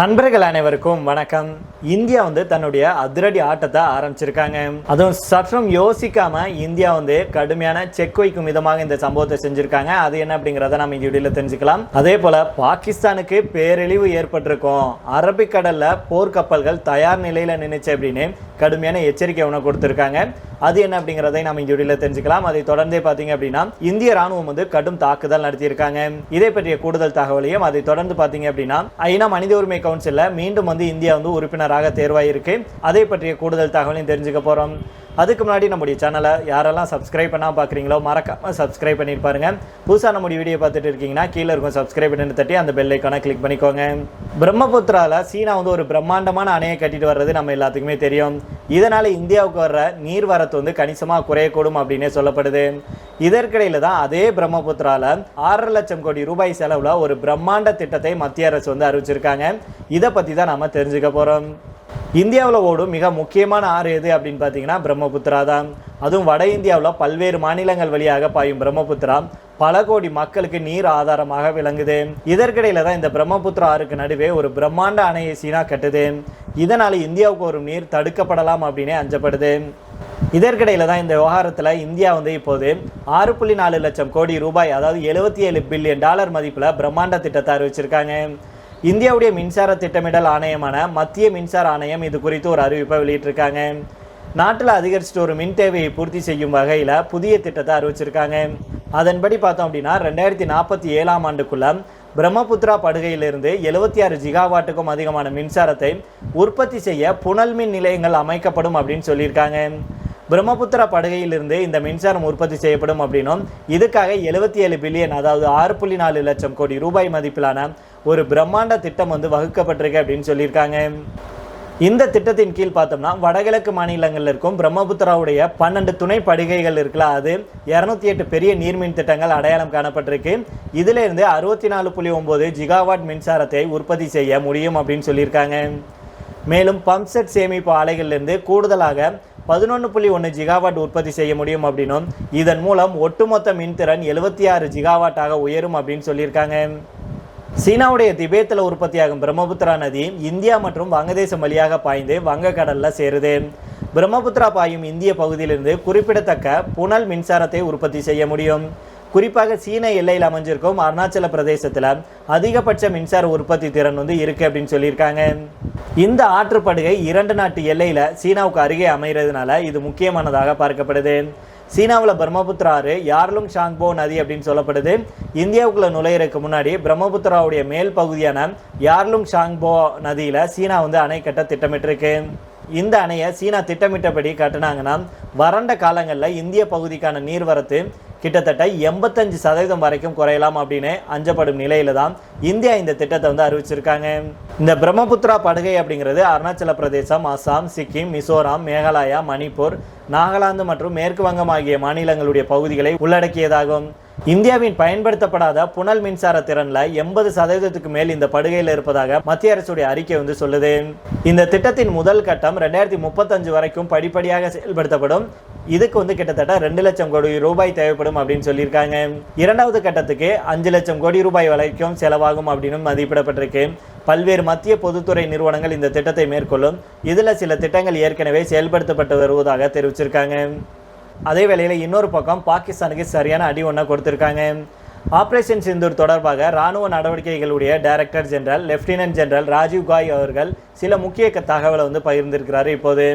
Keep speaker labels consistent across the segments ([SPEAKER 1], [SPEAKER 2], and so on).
[SPEAKER 1] நண்பர்கள் அனைவருக்கும் வணக்கம். இந்தியா வந்து தன்னுடைய அதிரடி ஆட்டத்தை ஆரம்பிச்சிருக்காங்க. அதுவும் சற்றும் யோசிக்காம இந்தியா வந்து கடுமையான செக் வைக்கும் விதமாக இந்த சம்பவத்தை செஞ்சிருக்காங்க. அது என்ன அப்படிங்கிறத நம்ம இந்த வீடியோல தெரிஞ்சுக்கலாம். அதே போல பாகிஸ்தானுக்கு பேரழிவு ஏற்பட்டிருக்கும். அரபிக்கடல்ல போர்க்கப்பல்கள் தயார் நிலையில நினைச்சு அப்படின்னு கடுமையான எச்சரிக்கை உணவு கொடுத்திருக்காங்க. அது என்ன அப்படிங்கிறதை நம்ம இந்த வீடியோல தெரிஞ்சுக்கலாம். அதை தொடர்ந்தே பார்த்தீங்க அப்படின்னா இந்திய ராணுவம் வந்து கடும் தாக்குதல் நடத்தியிருக்காங்க. இதை பற்றிய கூடுதல் தகவலையும் அதை தொடர்ந்து பாத்தீங்க அப்படின்னா ஐநா மனித உரிமை கவுன்சிலில் மீண்டும் வந்து இந்தியா வந்து உறுப்பினராக தேர்வாயிருக்கு. அதை பற்றிய கூடுதல் தகவலையும் தெரிஞ்சுக்க போகிறோம் அதுக்கு முன்னாடி நம்முடைய சேனலை யாரெல்லாம் சப்ஸ்கிரைப் பண்ணால் பார்க்குறீங்களோ மறக்காமல் சப்ஸ்கிரைப் பண்ணியிருப்பாருங்க புதுசாக நம்முடைய வீடியோ பார்த்துட்டு இருக்கீங்கன்னா கீழே இருக்கும் சப்ஸ்கிரைப் பண்ணி தட்டி அந்த பெல் ஐக்கானை கிளிக் பண்ணிக்கோங்க. பிரம்மபுத்திராவில் சீனா வந்து ஒரு பிரம்மாண்டமான அணையை கட்டிட்டு வர்றது நம்ம எல்லாத்துக்குமே தெரியும். இதனால் இந்தியாவுக்கு வர்ற நீர்வரத்து வந்து கணிசமாக குறையக்கூடும் அப்படின்னே சொல்லப்படுது. இதற்கிடையில் தான் அதே பிரம்மபுத்திரால ஆறரை லட்சம் கோடி ரூபாய் செலவில் ஒரு பிரம்மாண்ட திட்டத்தை மத்திய அரசு வந்து அறிவிச்சிருக்காங்க. இதை பற்றி தான் நம்ம தெரிஞ்சுக்க போகிறோம் இந்தியாவில் ஓடும் மிக முக்கியமான ஆறு எது அப்படின்னு பார்த்தீங்கன்னா பிரம்மபுத்திரா தான். அதுவும் வட இந்தியாவில் பல்வேறு மாநிலங்கள் வழியாக பாயும் பிரம்மபுத்திரா பல கோடி மக்களுக்கு நீர் ஆதாரமாக விளங்குது. இதற்கிடையில தான் இந்த பிரம்மபுத்திரா ஆறுக்கு நடுவே ஒரு பிரம்மாண்ட அணையை சீனா கட்டுது. இதனால் இந்தியாவுக்கு ஒரு நீர் தடுக்கப்படலாம் அப்படின்னே அஞ்சப்படுது. இதற்கிடையில் தான் இந்த விவகாரத்தில் இந்தியா வந்து இப்போது ஆறு புள்ளி நாலு லட்சம் கோடி ரூபாய் அதாவது எழுபத்தி ஏழு பில்லியன் டாலர் மதிப்பில் பிரம்மாண்ட திட்டத்தை அறிவிச்சிருக்காங்க. இந்தியாவுடைய மின்சார திட்டமிடல் ஆணையமான மத்திய மின்சார ஆணையம் இது குறித்து ஒரு அறிவிப்பை வெளியிட்டிருக்காங்க. நாட்டில் அதிகரிச்சுட்டு ஒரு மின் தேவையை பூர்த்தி செய்யும் வகையில் புதிய திட்டத்தை அறிவிச்சிருக்காங்க. அதன்படி பார்த்தோம் அப்படின்னா ரெண்டாயிரத்தி நாற்பத்தி ஏழாம் ஆண்டுக்குள்ள பிரம்மபுத்திரா படுகையிலிருந்து எழுபத்தி ஆறு ஜிகாவாட்டுக்கும் அதிகமான மின்சாரத்தை உற்பத்தி செய்ய புனல் மின் நிலையங்கள் அமைக்கப்படும் அப்படின்னு சொல்லியிருக்காங்க. பிரம்மபுத்திரா படுகையிலிருந்து இந்த மின்சாரம் உற்பத்தி செய்யப்படும் அப்படின்னும் இதுக்காக எழுபத்தி ஏழு பில்லியன் அதாவது ஆறு புள்ளி நாலு லட்சம் கோடி ரூபாய் மதிப்பிலான ஒரு பிரம்மாண்ட திட்டம் வந்து வகுக்கப்பட்டிருக்கு அப்படின்னு சொல்லியிருக்காங்க. இந்த திட்டத்தின் கீழ் பார்த்தோம்னா வடகிழக்கு மாநிலங்களில் இருக்கும் பிரம்மபுத்திராவுடைய பன்னெண்டு துணை படுகைகள் இருக்குல்ல அது இரநூத்தி எட்டு பெரிய நீர்மின் திட்டங்கள் அடையாளம் காணப்பட்டிருக்கு. இதிலிருந்து அறுபத்தி நாலு புள்ளி ஒம்பது ஜிகாவாட் மின்சாரத்தை உற்பத்தி செய்ய முடியும் அப்படின்னு சொல்லியிருக்காங்க. மேலும் பம்ப் செட் சேமிப்பு ஆலைகளிலிருந்து கூடுதலாக பதினொன்று புள்ளி ஒன்று ஜிகாவாட் உற்பத்தி செய்ய முடியும் அப்படின்னும் இதன் மூலம் ஒட்டுமொத்த மின்திறன் எழுபத்தி ஆறு ஜிகாவாட்டாக உயரும் அப்படின்னு சொல்லியிருக்காங்க. சீனாவுடைய திபேத்தில் உற்பத்தியாகும் பிரம்மபுத்திரா நதி இந்தியா மற்றும் வங்கதேசம் வழியாக பாய்ந்து வங்கக்கடலில் சேருது. பிரம்மபுத்திரா பாயும் இந்திய பகுதியிலிருந்து குறிப்பிடத்தக்க புனல் மின்சாரத்தை உற்பத்தி செய்ய முடியும். குறிப்பாக சீன எல்லையில் அமைஞ்சிருக்கும் அருணாச்சல பிரதேசத்தில் அதிகபட்ச மின்சார உற்பத்தி திறன் வந்து இருக்குது அப்படின்னு சொல்லியிருக்காங்க. இந்த ஆற்றுப்படுகை இரண்டு நாட்டு எல்லையில் சீனாவுக்கு அருகே அமைகிறதுனால இது முக்கியமானதாக பார்க்கப்படுது. சீனாவில் பிரம்மபுத்திரா ஆறு யார்லுங் ஷாங்போ நதி அப்படின்னு சொல்லப்படுது. இந்தியாவுக்குள்ளே நுழையிறதுக்கு முன்னாடி பிரம்மபுத்திராவுடைய மேல் பகுதியான யார்லுங் ஷாங்போ நதியில் சீனா வந்து அணை கட்ட திட்டமிட்டிருக்கு. இந்த அணையை சீனா திட்டமிட்டபடி கட்டினாங்கன்னா வறண்ட காலங்களில் இந்திய பகுதிக்கான நீர்வரத்து கிட்டத்தட்ட எண்பத்தஞ்சு சதவீதம் வரைக்கும் குறையலாம் அப்படின்னு அஞ்சப்படும் நிலையில தான் இந்தியா இந்த திட்டத்தை வந்து அறிவிச்சிருக்காங்க. இந்த பிரம்மபுத்திரா படுகை அப்படிங்கிறது அருணாச்சல பிரதேசம் அசாம் சிக்கிம் மிசோராம் மேகாலயா மணிப்பூர் நாகாலாந்து மற்றும் மேற்கு வங்கம் ஆகிய மாநிலங்களுடைய பகுதிகளை உள்ளடக்கியதாகும். இந்தியாவின் பயன்படுத்தப்படாத புனல் மின்சார திறன்ல எண்பது சதவீதத்துக்கு மேல் இந்த படுகையில் இருப்பதாக மத்திய அரசுடைய அறிக்கை வந்து சொல்லுது. இந்த திட்டத்தின் முதல் கட்டம் ரெண்டாயிரத்தி முப்பத்தஞ்சு வரைக்கும் படிப்படியாக செயல்படுத்தப்படும் இதுக்கு வந்து கிட்டத்தட்ட ரெண்டு லட்சம் கோடி ரூபாய் தேவைப்படும் அப்படின்னு சொல்லியிருக்காங்க. இரண்டாவது கட்டத்துக்கு அஞ்சு லட்சம் கோடி ரூபாய் வரைக்கும் செலவாகும் அப்படின்னு மதிப்பிடப்பட்டிருக்கு. பல்வேறு மத்திய பொதுத்துறை நிறுவனங்கள் இந்த திட்டத்தை மேற்கொள்ளும். இதில் சில திட்டங்கள் ஏற்கனவே செயல்படுத்தப்பட்டு வருவதாக தெரிவிச்சிருக்காங்க. அதே வேளையில் இன்னொரு பக்கம் பாகிஸ்தானுக்கு சரியான அடி ஒன்றை கொடுத்துருக்காங்க. ஆப்ரேஷன் சிந்தூர் தொடர்பாக ராணுவ நடவடிக்கைகளுடைய director general lieutenant general Rajiv Ghai அவர்கள் சில முக்கிய தகவலை வந்து பகிர்ந்திருக்கிறாரு இப்போது.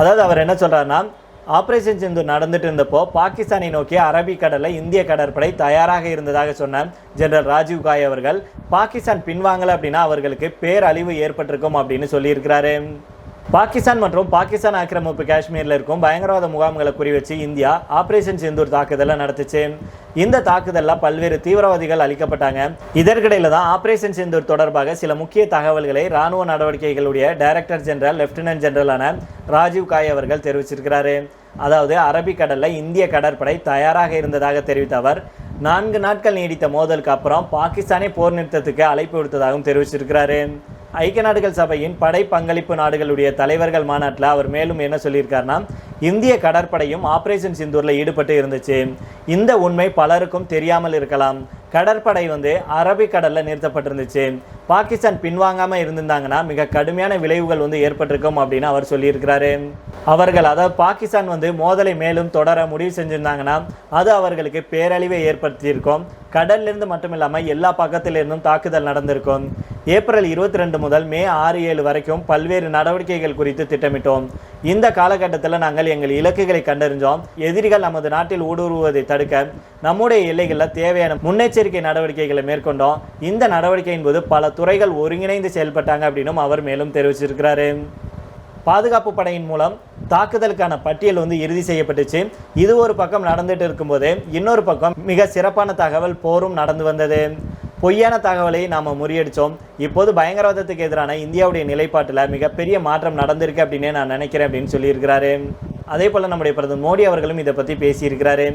[SPEAKER 1] அதாவது அவர் என்ன சொல்கிறாருன்னா ஆபரேஷன் சிந்து நடந்துட்டு இருந்தப்போ பாகிஸ்தானை நோக்கி அரபிக்கடலில் இந்திய கடற்படை தயாராக இருந்ததாக சொன்ன ஜெனரல் ராஜீவ் காய் அவர்கள் பாகிஸ்தான் பின்வாங்கலை அப்படின்னா அவர்களுக்கு பேரழிவு ஏற்பட்டிருக்கும் அப்படின்னு சொல்லியிருக்கிறாரு. பாகிஸ்தான் மற்றும் பாகிஸ்தான் ஆக்கிரமிப்பு காஷ்மீரில் இருக்கும் பயங்கரவாத முகாம்களை குறிவச்சு இந்தியா ஆபரேஷன் செந்தூர் தாக்குதலை நடத்துச்சு. இந்த தாக்குதலில் பல்வேறு தீவிரவாதிகள் அளிக்கப்பட்டாங்க இதற்கிடையில் தான் ஆபரேஷன் செந்தூர் தொடர்பாக சில முக்கிய தகவல்களை ராணுவ நடவடிக்கைகளுடைய டைரக்டர் ஜெனரல் லெப்டினன்ட் ஜெனரலான ராஜீவ் காய் அவர்கள் தெரிவிச்சிருக்கிறாரு. அதாவது அரபிக்கடலில் இந்திய கடற்படை தயாராக இருந்ததாக தெரிவித்த அவர் நான்கு நாட்கள் நீடித்த மோதலுக்கு அப்புறம் பாகிஸ்தானே போர் நிறுத்தத்துக்கு அழைப்பு விடுத்ததாகவும் தெரிவிச்சிருக்கிறாரு. ஐக்கிய நாடுகள் சபையின் படை பங்களிப்பு நாடுகளுடைய தலைவர்கள் மாநாட்டில் அவர் மேலும் என்ன சொல்லியிருக்காருன்னா இந்திய கடற்படையும் ஆபரேஷன் சிந்தூரில் ஈடுபட்டு இருந்துச்சு. இந்த உண்மை பலருக்கும் தெரியாமல் இருக்கலாம். கடற்படை வந்து அரபிக்கடலில் நிறுத்தப்பட்டிருந்துச்சு. பாகிஸ்தான் பின்வாங்காமல் இருந்திருந்தாங்கன்னா மிக கடுமையான விளைவுகள் வந்து ஏற்பட்டிருக்கும் அப்படின்னு அவர் சொல்லியிருக்கிறாரு. அவர்கள் அதாவது பாகிஸ்தான் வந்து மோதலை மேலும் தொடர முடிவு செஞ்சிருந்தாங்கன்னா அது அவர்களுக்கு பேரழிவை ஏற்படுத்தியிருக்கும். கடல்லிருந்து மட்டும் இல்லாமல் எல்லா பக்கத்திலிருந்தும் தாக்குதல் நடந்திருக்கும். ஏப்ரல் இருபத்தி ரெண்டு முதல் மே ஆறு ஏழு வரைக்கும் பல்வேறு நடவடிக்கைகள் குறித்து திட்டமிட்டோம். இந்த காலகட்டத்தில் நாங்கள் எங்கள் இலக்குகளை கண்டறிஞ்சோம். எதிரிகள் நமது நாட்டில் ஊடுருவதை தடுக்க நம்முடைய எல்லைகளில் தேவையான முன்னெச்சரிக்கை நடவடிக்கைகளை மேற்கொண்டோம். இந்த நடவடிக்கையின் போது பல துறைகள் ஒருங்கிணைந்து செயல்பட்டாங்க அப்படின்னும் அவர் மேலும் தெரிவிச்சிருக்கிறாரு. பாதுகாப்பு படையின் மூலம் தாக்குதலுக்கான பட்டியல் வந்து இறுதி செய்யப்பட்டுச்சு. இது ஒரு பக்கம் நடந்துட்டு இருக்கும்போது இன்னொரு பக்கம் மிக சிறப்பான தகவல் போரும் நடந்து வந்தது. பொய்யான தகவலை நாம் முறியடித்தோம் இப்போது பயங்கரவாதத்துக்கு எதிரான இந்தியாவுடைய நிலைப்பாட்டில் மிகப்பெரிய மாற்றம் நடந்திருக்கு அப்படின்னு நான் நினைக்கிறேன் அப்படின்னு சொல்லியிருக்கிறாரு. அதே போல் நம்முடைய பிரதமர் மோடி அவர்களும் இதை பற்றி பேசியிருக்கிறாரு.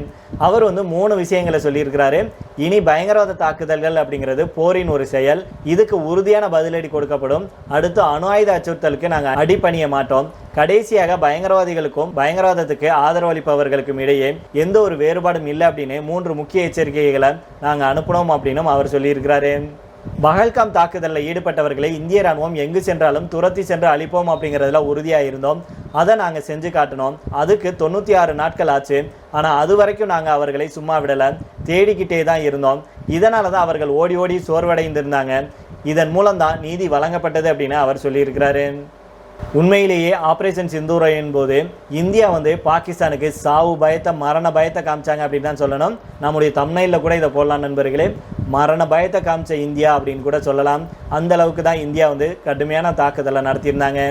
[SPEAKER 1] அவர் வந்து மூணு விஷயங்களை சொல்லியிருக்கிறாரு. இனி பயங்கரவாத தாக்குதல்கள் அப்படிங்கிறது போரின் ஒரு செயல். இதுக்கு உறுதியான பதிலடி கொடுக்கப்படும். அடுத்து அணு ஆயுத அச்சுறுத்தலுக்கு நாங்கள் அடிப்பணிய மாட்டோம். கடைசியாக பயங்கரவாதிகளுக்கும் பயங்கரவாதத்துக்கு ஆதரவளிப்பவர்களுக்கும் இடையே எந்த ஒரு வேறுபாடும் இல்லை அப்படின்னு மூன்று முக்கிய எச்சரிக்கைகளை நாங்கள் அனுப்பினோம் அப்படின்னும் அவர் சொல்லியிருக்கிறாரு. பகல்காம் தாக்குதலில் ஈடுபட்டவர்களை இந்திய ராணுவம் எங்கு சென்றாலும் துரத்தி சென்று அழிப்போம் அப்படிங்கிறதுல உறுதியாக இருந்தோம். அதை நாங்கள் செஞ்சு காட்டினோம். அதுக்கு தொண்ணூற்றி ஆறு நாட்கள் ஆச்சு. ஆனால் அது வரைக்கும் நாங்கள் அவர்களை சும்மா விடலை. தேடிக்கிட்டே தான் இருந்தோம். இதனால தான் அவர்கள் ஓடி ஓடி சோர்வடைந்திருந்தாங்க. இதன் மூலம் தான் நீதி வழங்கப்பட்டது அப்படின்னு அவர் சொல்லியிருக்கிறாரு. உண்மையிலேயே ஆப்ரேஷன் சிந்தூரையின் போது இந்தியா வந்து பாகிஸ்தானுக்கு சாவு பயத்தை மரண பயத்தை காமிச்சாங்க அப்படின்னு தான் சொல்லணும். நம்முடைய தமிழ்நாட்டில் கூட இதை போடலாம் நண்பர்களே. மரண பயத்தை காமிச்ச இந்தியா அப்படின்னு கூட சொல்லலாம். அந்த அளவுக்கு தான் இந்தியா வந்து கடுமையான தாக்குதலை நடத்தியிருந்தாங்க.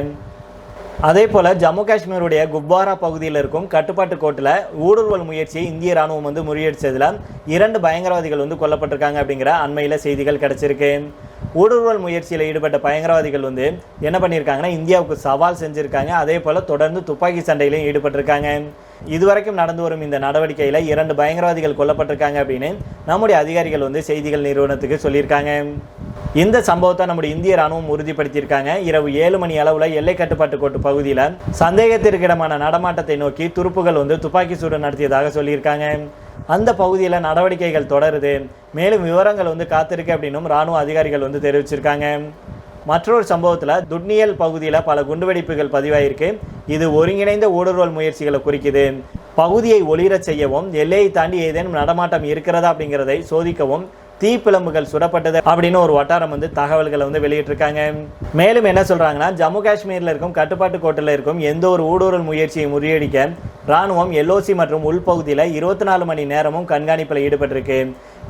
[SPEAKER 1] அதே போல் ஜம்மு காஷ்மீருடைய குப்வாரா பகுதியில் இருக்கும் கட்டுப்பாட்டு கோட்டில் ஊடுருவல் முயற்சியை இந்திய ராணுவம் வந்து முறியடித்ததில் இரண்டு பயங்கரவாதிகள் வந்து கொல்லப்பட்டிருக்காங்க அப்படிங்கிற அண்மையில் செய்திகள் கிடச்சிருக்கு. ஊடுருவல் முயற்சியில் ஈடுபட்ட பயங்கரவாதிகள் வந்து என்ன பண்ணியிருக்காங்கன்னா இந்தியாவுக்கு சவால் செஞ்சுருக்காங்க. அதே போல் தொடர்ந்து துப்பாக்கி சண்டையிலையும் ஈடுபட்டிருக்காங்க. இதுவரைக்கும் நடந்து வரும் இந்த நடவடிக்கையில் இரண்டு பயங்கரவாதிகள் கொல்லப்பட்டிருக்காங்க அப்படின்னு நம்முடைய அதிகாரிகள் வந்து செய்திகள் நிறுவனத்துக்கு சொல்லியிருக்காங்க. இந்த சம்பவத்தை நம்முடைய இந்திய ராணுவம் உறுதிப்படுத்தியிருக்காங்க. இரவு ஏழு மணி அளவில் எல்லை கட்டுப்பாட்டு கோட்டு பகுதியில் சந்தேகத்திற்கிடமான நடமாட்டத்தை நோக்கி துருப்புகள் வந்து துப்பாக்கி சூடு நடத்தியதாக சொல்லியிருக்காங்க. அந்த பகுதியில் நடவடிக்கைகள் தொடருது. மேலும் விவரங்கள் வந்து காத்திருக்கு அப்படின்னும் ராணுவ அதிகாரிகள் வந்து தெரிவிச்சிருக்காங்க. மற்றொரு சம்பவத்தில் துட்னியல் பகுதியில் பல குண்டுவெடிப்புகள் பதிவாயிருக்கு. இது ஒருங்கிணைந்த ஊடுருவல் முயற்சிகளை குறிக்குது. பகுதியை ஒளிரச் செய்யவும் எல்லையை தாண்டி ஏதேனும் நடமாட்டம் இருக்கிறதா அப்படிங்கிறதை சோதிக்கவும் தீப்பிழம்புகள் சுடப்பட்டது அப்படின்னு ஒரு வட்டாரம் வந்து தகவல்களை வந்து வெளியிட்டிருக்காங்க. மேலும் என்ன சொல்கிறாங்கன்னா ஜம்மு காஷ்மீரில் இருக்கும் கட்டுப்பாட்டு கோட்டில் இருக்கும் எந்த ஒரு ஊடுருவல் முயற்சியை முறியடிக்க ராணுவம் எல்ஓசி மற்றும் உள்பகுதியில் இருபத்தி நாலு மணி நேரமும் கண்காணிப்பில் ஈடுபட்டிருக்கு.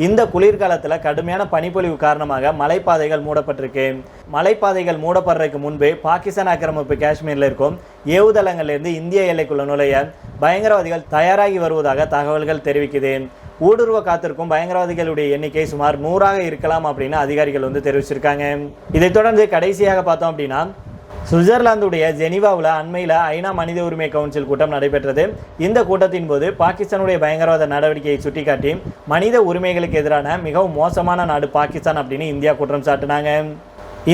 [SPEAKER 1] இந்த குளிர்காலத்தில் கடுமையான பனிப்பொழிவு காரணமாக மலைப்பாதைகள் மூடப்பட்டிருக்கு. மலைப்பாதைகள் மூடப்படுறதுக்கு முன்பே பாகிஸ்தான் ஆக்கிரமிப்பு காஷ்மீரில் இருக்கும் ஏவுதளங்கள்லேருந்து இந்திய எல்லைக்குள்ள நுழைய பயங்கரவாதிகள் தயாராகி வருவதாக தகவல்கள் தெரிவிக்குது. ஊடுருவ காத்திருக்கும் பயங்கரவாதிகளுடைய எண்ணிக்கை சுமார் நூறாக இருக்கலாம் அப்படின்னு அதிகாரிகள் வந்து தெரிவிச்சிருக்காங்க. இதைத் தொடர்ந்து கடைசியாக பார்த்தோம் அப்படின்னா சுவிட்சர்லாந்துடைய ஜெனீவாவில் அண்மையில் ஐநா மனித உரிமை கவுன்சில் கூட்டம் நடைபெற்றது. இந்த கூட்டத்தின் போது பாகிஸ்தானுடைய பயங்கரவாத நடவடிக்கையை சுட்டிக்காட்டி மனித உரிமைகளுக்கு எதிரான மிகவும் மோசமான நாடு பாகிஸ்தான் அப்படின்னு இந்தியா குற்றம் சாட்டினாங்க.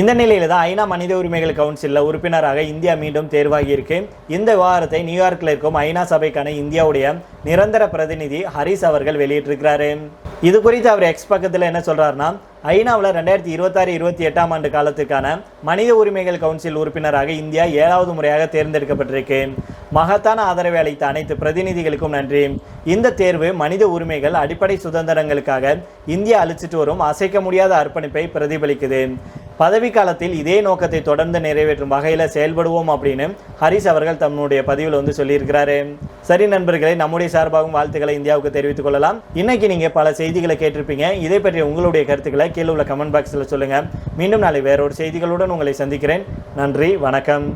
[SPEAKER 1] இந்த நிலையில் தான் ஐநா மனித உரிமைகள் கவுன்சிலில் உறுப்பினராக இந்தியா மீண்டும் தேர்வாகியிருக்கு இந்த விவகாரத்தை நியூயார்க்கில் இருக்கும் ஐநா சபைக்கான இந்தியாவுடைய நிரந்தர பிரதிநிதி ஹரிஸ் அவர்கள் வெளியிட்டிருக்கிறாரு. இது குறித்து அவர் எக்ஸ் பக்கத்தில் என்ன சொல்கிறாருன்னா ஐநாவில் ரெண்டாயிரத்தி இருபத்தாறு இருபத்தி எட்டாம் ஆண்டு காலத்துக்கான மனித உரிமைகள் கவுன்சில் உறுப்பினராக இந்தியா ஏழாவது முறையாக தேர்ந்தெடுக்கப்பட்டிருக்கு. மகத்தான ஆதரவை அளித்த அனைத்து பிரதிநிதிகளுக்கும் நன்றி. இந்த தேர்வு மனித உரிமைகள் அடிப்படை சுதந்திரங்களுக்காக இந்தியா அளிச்சிட்டு வரும் அசைக்க முடியாத அர்ப்பணிப்பை பிரதிபலிக்குது. பதவி காலத்தில் இதே நோக்கத்தை தொடர்ந்து நிறைவேற்றும் வகையில் செயல்படுவோம் அப்படின்னு ஹரிஸ் அவர்கள் தன்னுடைய பதிவில் வந்து சொல்லியிருக்கிறாரு. சரி நண்பர்களை நம்முடைய சார்பாகவும் வாழ்த்துக்களை இந்தியாவுக்கு தெரிவித்துக் கொள்ளலாம். இன்னைக்கு நீங்கள் பல செய்திகளை கேட்டிருப்பீங்க. இதை பற்றிய உங்களுடைய கருத்துக்களை கீழே உள்ள கமெண்ட் பாக்ஸில் சொல்லுங்கள் மீண்டும் நாளை வேறொரு செய்திகளுடன் உங்களை சந்திக்கிறேன். நன்றி வணக்கம்.